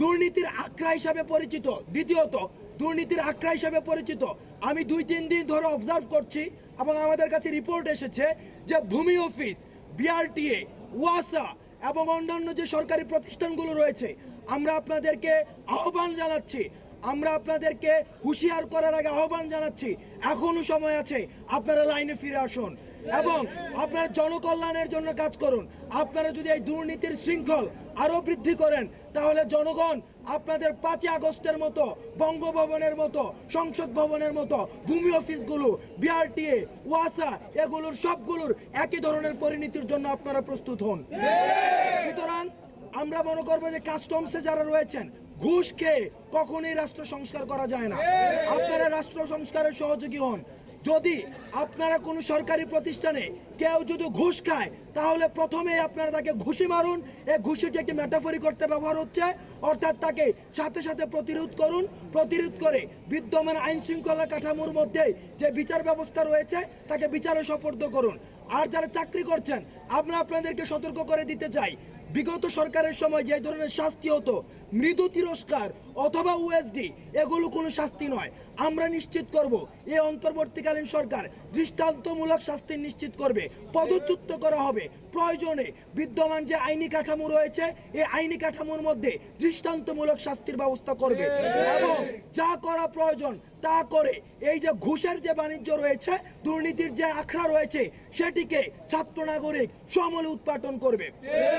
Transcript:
দুর্নীতির আখড়া হিসাবে পরিচিত। দ্বিতীয়ত, দুর্নীতির আখড়া হিসাবে পরিচিত। আমি দুই, তিন দিন ধরে অবজার্ভ করছি এবং আমাদের কাছে রিপোর্ট এসেছে যে ভূমি অফিস বিআরটিএ ওয়াসা এবং অন্যান্য যে সরকারি প্রতিষ্ঠানগুলো রয়েছে, আমরা আপনাদেরকে আহ্বান জানাচ্ছি আমরা আপনাদেরকে হুঁশিয়ার করার আগে আহ্বান জানাচ্ছি এখনও সময় আছে, আপনারা লাইনে ফিরে আসুন। এবং আপনারা জনকল্যাণের জন্য কাজ করুন। আপনারা যদি এই দুর্নীতির শৃঙ্খল আরও বৃদ্ধি করেন, তাহলে জনগণ আপনাদের পাঁচই আগস্টের মতো, বঙ্গভবনের মতো, সংসদ ভবনের মতো, ভূমি অফিসগুলো, বিআরটিএ, ওয়াসা, এগুলোর সবগুলোর একই ধরনের পরিণতির জন্য আপনারা প্রস্তুত হন। সুতরাং আমরা মনে করব যে কাস্টমসে যারা রয়েছেন ঘুষ খেয়ে কখনোই রাষ্ট্র সংস্কার করা যায় না। আপনারা রাষ্ট্র সংস্কারের সহযোগী হন। যদি আপনারা কোনো সরকারি প্রতিষ্ঠানে কেউ যদি ঘুষ খায় তাহলে প্রথমে আপনারা তাকে ঘুষি মারুন। এ ঘুষিটি একটি ম্যাটাফরি করতে ব্যবহার হচ্ছে। অর্থাৎ তাকে সাথে সাথে প্রতিরোধ করুন। প্রতিরোধ করে বিদ্যমান আইন শৃঙ্খলা কাঠামোর মধ্যে যে বিচার ব্যবস্থা রয়েছে তাকে বিচারে সপর্দ করুন। আর যারা চাকরি করছেন আমরা আপনাদেরকে সতর্ক করে দিতে চাই। বিগত সরকারের সময় যে ধরনের শাস্তি হতো, মৃদু তিরস্কার অথবা ওএসডি এগুলো কোনো শাস্তি নয়। আমরা নিশ্চিত করব এই অন্তর্বর্তীকালীন সরকার দৃষ্টান্তমূলক শাস্তি নিশ্চিত করবে, পদচ্যুত করা হবে। প্রয়োজনে বিদ্যমান যে আইনি কাঠামো রয়েছে এই আইনি কাঠামোর মধ্যে দৃষ্টান্তমূলক শাস্তির ব্যবস্থা করবে। এবং যা করা প্রয়োজন তা করে এই যে ঘুষের যে বাণিজ্য রয়েছে, দুর্নীতির যে আখড়া রয়েছে, সেটিকে ছাত্র নাগরিক সমলে উৎপাদন করবে।